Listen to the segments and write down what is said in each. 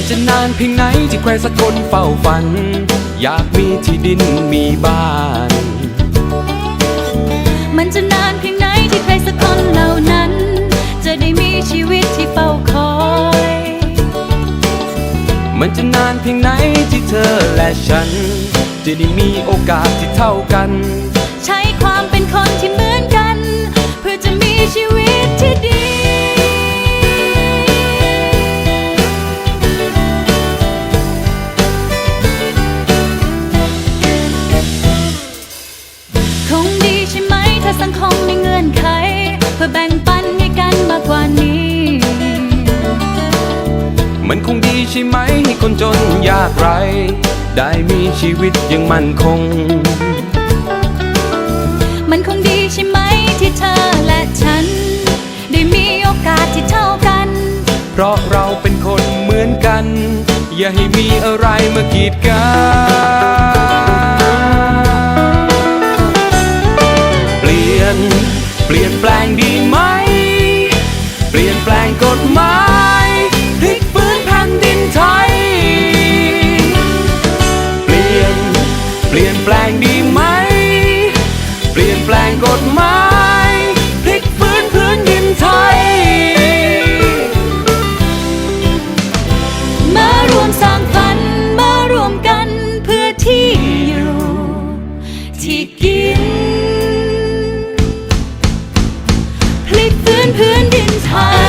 จะนานเพียงไหนที่ใครสักคนเฝ้าฝัน อยากมีที่ดินมีบ้าน มันจะนานเพียงไหนที่ใครสักคนเหล่านั้น จะได้มีชีวิตที่เฝ้าคอย มันจะนานเพียงไหนที่เธอและฉัน จะได้มีโอกาสที่เท่ากัน ใช้ความเป็นคนที่ งื่อนไข เพื่อแบ่งปันให้กันมากกว่านี้ มันคงดีใช่ไหมให้คนจนยากไร ได้มีชีวิตอยังมั่นคง มันคงดีใช่ไหมที่เธอและฉัน ได้มีโอกาสที่เท่ากัน เพราะเราเป็นคนเหมือนกัน อย่าให้มีอะไรมากีดกัน แปลงดีไหม เปลี่ยนแปลงกฎหมายพลิกฟื้นพื้นดินไทย มารวมสร้างฝัน มารวมกันเพื่อที่อยู่ ที่กิน พลิกฟื้นพื้นดินไทย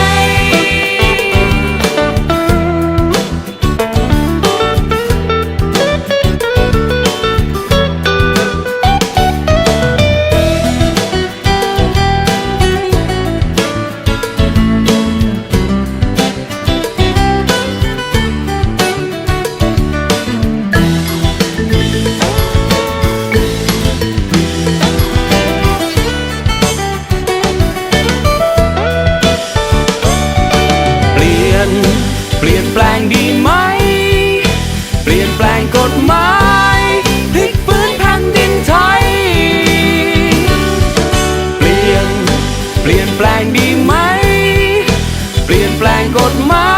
กฎหมายพลิกฟื้นแผ่นดินไทย เปลี่ยน เปลี่ยนแปลงดีไหม เปลี่ยนแปลงกฎหมาย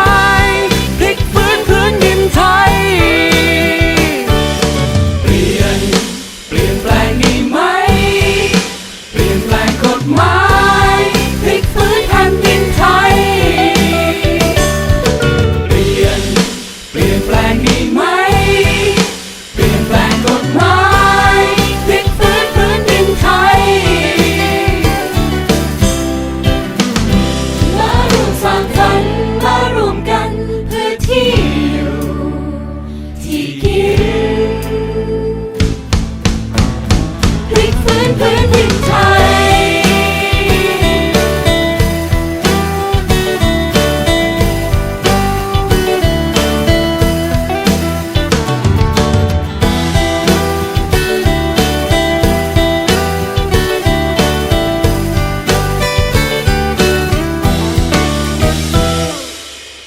when we die.